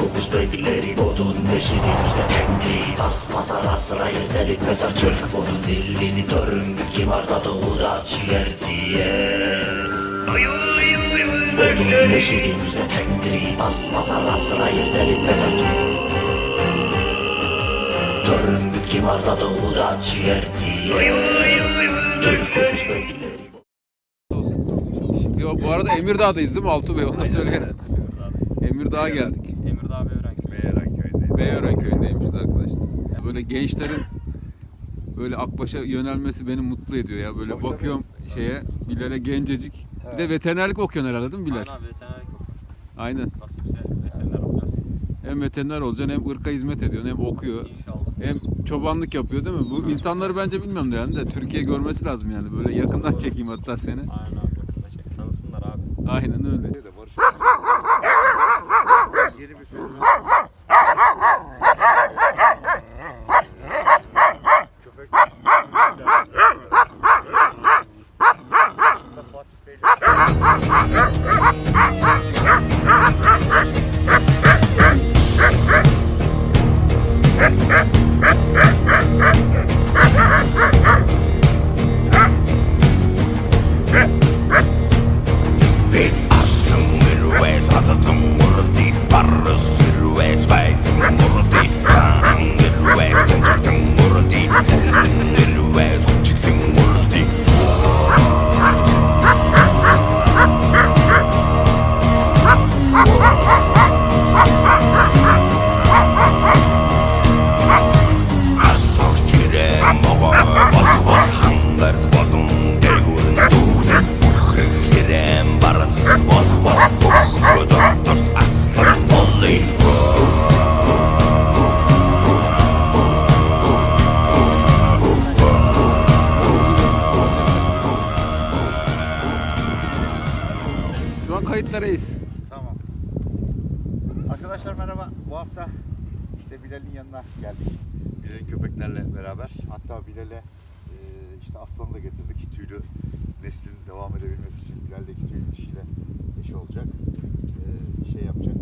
kokuz beyleri Bodun neşidimize tengri Basmaz ara sıra yerleri Meza Türk Bodun dilini Törüm kimarda doğuda ciğer diye. Bodun neşidimize tengri Basmaz ara sıra yerleri Meza Türk Törüm kimarda doğuda ciğer diye. Türk kokuz beyleri Yo, bu arada Emirdağ'dayız değil mi? Altuğ Bey? Onu da söyleyelim. Emirdağ'a geldik. Beyören köyü. Beyören köyündeymişiz arkadaşlar. Böyle gençlerin böyle Akbaş'a yönelmesi beni mutlu ediyor ya. Böyle bakıyorum şeye Bilal'e gencecik. Bir de veterinerlik okuyorsun herhalde değil mi Bilal? Aynen veterinerlik okuyor. Aynen. Nasipse veteriner olacağız. Hem veteriner olacaksın hem ırka hizmet ediyorsun hem okuyor. İnşallah. Hem çobanlık yapıyor değil mi? Bu insanları bence bilmem de yani de Türkiye görmesi lazım yani. Böyle yakından çekeyim hatta seni. Aynen abi yakında çek. Tanısınlar abi. Aynen öyle. Bilal'in yanına geldik. Bilal'in köpeklerle beraber. Hatta Bilal'e e, işte aslanı da getirdik. Tüylü neslin devam edebilmesi için Bilal de iki tüylü dişiyle eşi olacak. E, şey yapacak.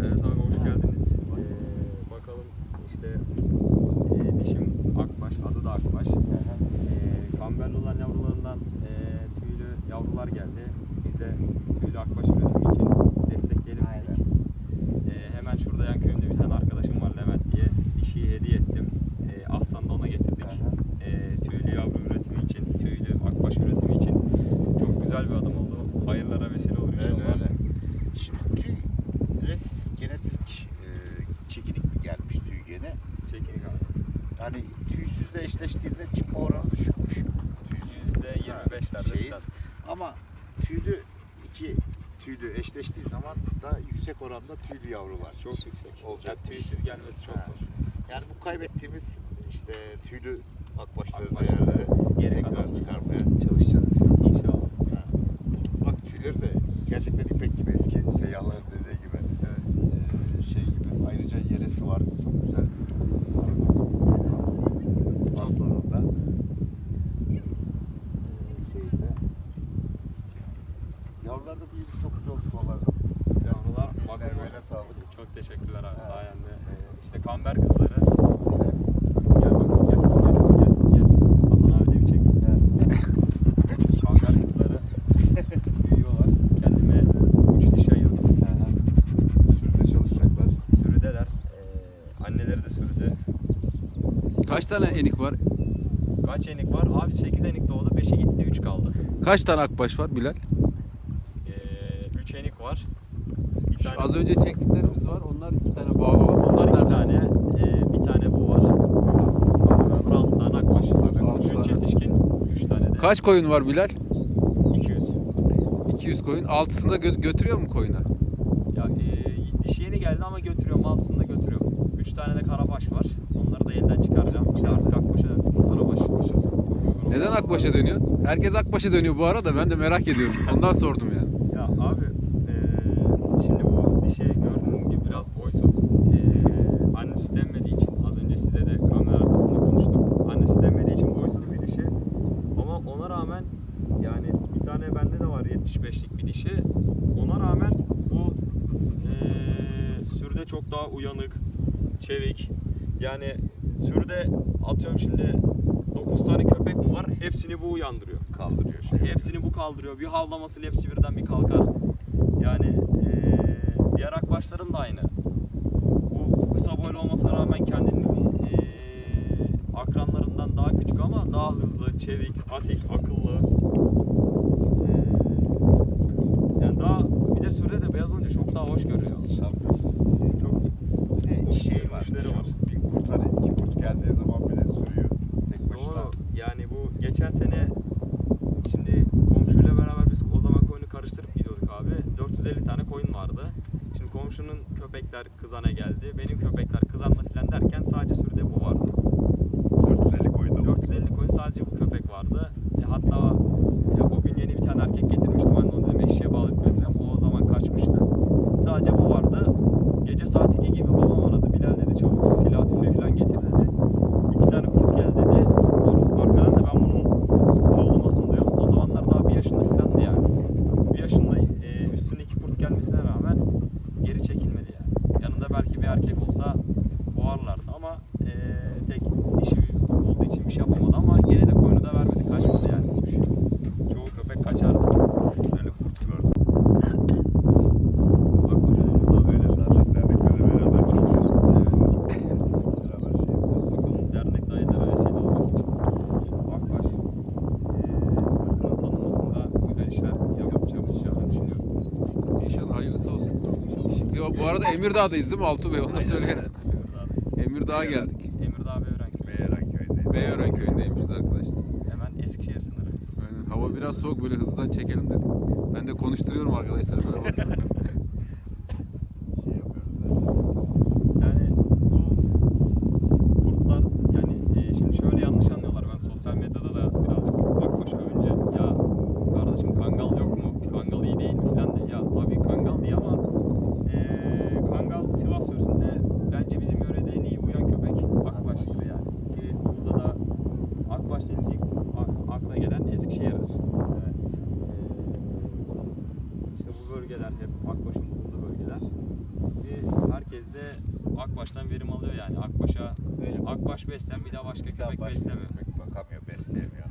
Evet abi hoş geldiniz. Ee, bakalım işte e, dişim Akbaş, adı da Akbaş. Ee, kamberli olan yavrularından e, tüylü yavrular geldi. Biz de tüylü Akbaş üretimi için destekleyelim dedik. Ee, hemen şurada yan köyümde bir tane arkadaşım var Levent diye. Dişiyi hediye ettim. Ee, Aslan'ı da ona getirdik. Ee, tüylü yavru üretimi için, tüylü Akbaş üretimi için çok güzel bir adım oldu. Hayırlara vesile olur inşallah. Öyle öyle. Şimdi tüy resif, genesik e, çekinik gelmiş tüy gene. Çekin abi. Hani tüysüzle eşleştiğinde çıkma oranı düşükmüş. Tüysüz. %25'lerde Şeyin- falan. Ama tüylü iki tüylü eşleştiği zaman da yüksek oranda tüylü yavrular Çok yüksek. olacak. Yani tüysüz gelmesi çok Ha. zor. Yani bu kaybettiğimiz işte tüylü akbaşları Akbaşları değerleri geri tekrar kazanacağız. çıkarmaya çalışacağız inşallah. İnşallah. Ha. Bak tüyleri de gerçekten ipek gibi eski seyyahların dediği gibi. Evet. Ee, şey gibi. Ayrıca yeresi var. Çok güzel. Aslanında. Ee, şeyinde. Yavrular da büyümüş çok güzel olmuş vallahi. Yavrular bakın bakımı. sağlık. Çok teşekkürler abi sayende. Ee, işte kamber kızları. Gel bakalım gel gel gel gel. Hasan abi de bir çeksin. kamber kızları büyüyorlar. Kendime üç diş ayırdım. Sürüde çalışacaklar. Sürüdeler. Ee, anneleri de sürüde. Kaç tane enik var? Kaç enik var? Abi 8 enik doğdu. 5'i gitti 3 kaldı. Kaç tane akbaş var Bilal? 3 enik var. Bir Şu tane az önce çektiklerimiz var. Onlar iki tane bağlı olan. Onlar iki tane, e, bir tane bu var. Üç. Altı tane akbaş. Üç yetişkin, üç tane de. Kaç koyun var Bilal? 200. 200 koyun. Altısını da gö- götürüyor mu koyuna? Ya e, dişi yeni geldi ama götürüyorum, altısını da götürüyorum. Üç tane de karabaş var. Onları da elden çıkaracağım. İşte artık akbaşa döndük. Karabaş. Neden akbaşa dönüyor? Herkes akbaşa dönüyor bu arada. Ben de merak ediyorum. Ondan sordum yani. Ya abi, e, şimdi bu dişi gördüğün gibi biraz boysuz. E, anne süt emmediği için, az önce size de kamera arkasında konuştuk. Anne süt emmediği için boysuz bir dişi. Ama ona rağmen yani bir tane bende de var 75'lik bir dişi. Ona rağmen bu çok daha uyanık, çevik. Yani sürüde atıyorum şimdi 9 tane köpek mi var? Hepsini bu uyandırıyor. Kaldırıyor şey. Hepsini bu kaldırıyor. Bir havlamasıyla hepsi birden bir kalkar. Yani diğer akbaşların da aynı. Bu kısa boylu olmasına rağmen kendini eee, akranlarından daha küçük ama daha hızlı, çevik, atik, akıllı. Eee, yani daha bir de sürüde de beyaz olunca çok daha hoş görüyor. Tabii. Çok Bir de şey var. Müşteri var. şu Bir kurt hani iki kurt geldiği zaman bile sürüyor. Tek başına. Doğru. Yani bu geçen sene şimdi komşuyla beraber biz o zaman koyunu karıştırıp gidiyorduk abi. 450 tane koyun vardı. Şimdi komşunun köpekler kızana geldi. Benim köpekler kızanla filan derken sadece sürüde bu vardı. 450 koyun da var. 450 koyun sadece bu köpek vardı. E, hatta e, o gün yeni bir tane erkek getirmiştim. Ben de onu dedim eşeğe bağlayıp götüreyim. O o zaman kaçmıştı. Sadece bu vardı. Gece saat 2 gibi babam aradı. Bilal dedi çabuk silah tüfeği falan getir dedi. İki tane kurt geldi dedi. Or- Arkadan da ben bunun havlamasını duyuyorum. O zamanlar daha bir yaşında falandı yani. Bir yaşında e, üstüne iki kurt gelmesine rağmen geri çekilmedi yani. Yanında belki bir erkek olsa boğarlardı ama e, tek dişi olduğu için bir şey yapamadı ama gene de koyunu da vermedi. Kaçmadı yani. Çoğu köpek kaçardı. Böyle kurt gördüm. Bak hoca deniz abi öyle. Zaten derneklerle beraber çalışıyoruz. Evet. Beraber şey yapıyoruz. Bakalım dernek dayılara vesile olacak inşallah. Akbaş. Eee ırkının tanınmasında güzel işler yapacağını düşünüyorum. İnşallah hayırlısı olsun. Şimdi bu arada Emirdağ'dayız değil mi Altuğ Bey? Onu da söyleyelim. Emirdağ'a geldik. Emirdağ Beyören Köyü. Köyündeyiz. Beyören köyündeymişiz arkadaşlar. Hemen Eskişehir sınırı. Aynen. Hava biraz soğuk böyle hızlıdan çekelim dedik. Ben de konuşturuyorum arkadaşlar böyle bakıyorum. Şey yapıyoruz da. Yani bu kurtlar yani e, şimdi şöyle yanlış anlıyorlar. Ben sosyal medyada da birazcık akbaş övünce ya kardeşim kangal yok mu? Kangal iyi değil mi falan diye. Ya tabii kangal iyi ama e, kangal Sivas yöresinde bence bizim yörede en iyi uyan köpek akbaştır yani. Ki burada da akbaş denince ilk a- akla gelen Eskişehir'dir. Evet. İşte bu bölgeler hep akbaşın bulunduğu bölgeler. Ve herkes de Akbaş'tan verim alıyor yani. Akbaş'a Öyle. Akbaş beslen bir daha başka Bir köpek beslemiyor. köpek bakamıyor, besleyemiyor.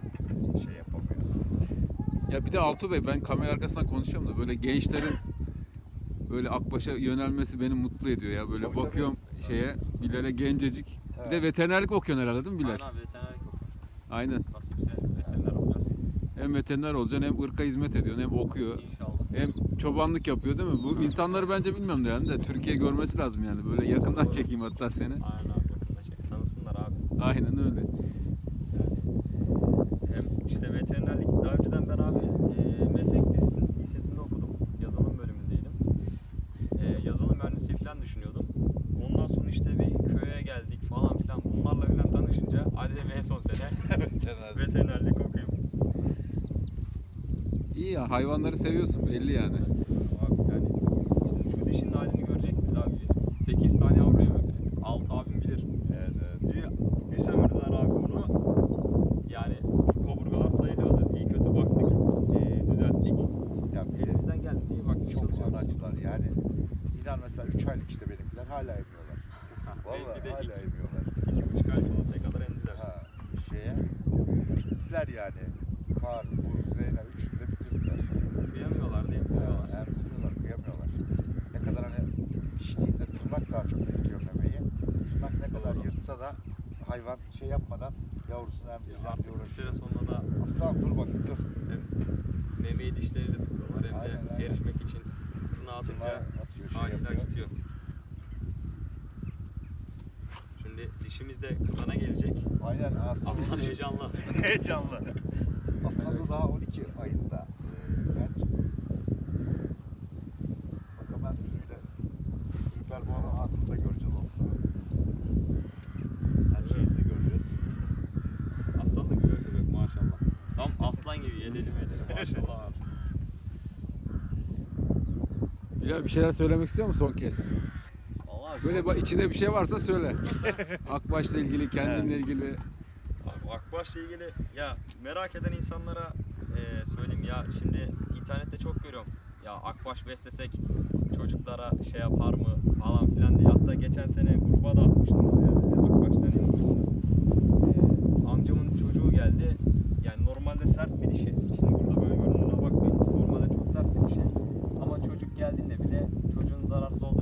Şey yapamıyor. Ya bir de Altuğ Bey ben kamera arkasından konuşuyorum da böyle gençlerin böyle Akbaş'a yönelmesi beni mutlu ediyor ya. Böyle Tabii, bakıyorum şeye Bilal'e gencecik. Bir de Evet. veterinerlik okuyorsun herhalde değil mi Bilal? Aynen abi veterinerlik okuyor. Aynen. Nasipse veteriner olacağız. Hem veteriner olacaksın hem ırka hizmet ediyorsun hem okuyor. İnşallah. Hem çobanlık yapıyor değil mi? Bu insanları bence bilmem de yani de Türkiye görmesi lazım yani. Böyle yakından çekeyim hatta seni. Aynen abi yakında çek. Tanısınlar abi. Aynen öyle. Hem işte veterinerlik daha önceden ben abi e, meslek lisesinde, lisesinde okudum. Yazılım bölümündeydim. E, yazılım mühendisi falan düşünüyordum. Ondan sonra işte bir köye geldik falan filan. Bunlarla filan tanışınca hadi dedim en son sene veterinerlik okuyayım. İyi ya hayvanları seviyorsun belli yani. Abi yani şu dişinin halini görecektiniz abi. 8 tane yavru yemiyor. Alt abim bilir. Evet, evet. Bir, bir sömürdüler abi bunu. Yani şu kaburgalar sayılıyordu. İyi kötü baktık. eee, düzelttik. Ya Elimizden geldiğince iyi baktık. çok anaçlar yani. İnan mesela 3 aylık işte benimkiler hala emiyorlar. Vallahi Belki de hala iki, emiyorlar. iki buçuk ay dolasıya kadar emdiler. Ha, şeye bittiler yani. Kar, buz, zeyne üçünü de bitirdiler. Kıyamıyorlar diye emziriyorlar. Emziriyorlar, kıyamıyorlar. Ne kadar hani diştiğinde tırnak memeyi. Tırnak ne kadar yırtsa da hayvan şey yapmadan yavrusunu emzireceğim Artık diye bir süre sonra da Aslan dur bakayım dur. hem memeyi dişleriyle sıkıyorlar hem Aynen, de aynen. erişmek için tırnağı atınca atıyor, şey yapıyor. acıtıyor. Şimdi dişimiz de kızana gelecek. Aynen aslan. Aslan heyecanlı. Heyecanlı. Aslan da daha 12 ayında. Ee, genç. Bakalım ben sürüyle süper boğanın aslında göreceğiz aslanı. Her şeyini de göreceğiz. Aslan da güzel köpek maşallah. Tam aslan gibi yeleli meleli maşallah. Bilal bir şeyler söylemek istiyor musun son kez? Vallahi Böyle bak içinde bir şey varsa söyle. Akbaş'la ilgili, kendinle ilgili. Abi Akbaş'la ilgili ya merak eden insanlara e, söyleyeyim ya şimdi internette çok görüyorum. ya akbaş beslesek çocuklara şey yapar mı falan filan diye. Hatta geçen sene gruba da atmıştım e, yanında. E, amcamın çocuğu geldi ve sert bir dişi. Şimdi burada böyle görünümüne bakmayın. Normalde çok sert bir dişi. Ama çocuk geldiğinde bile çocuğun zararsız olduğunu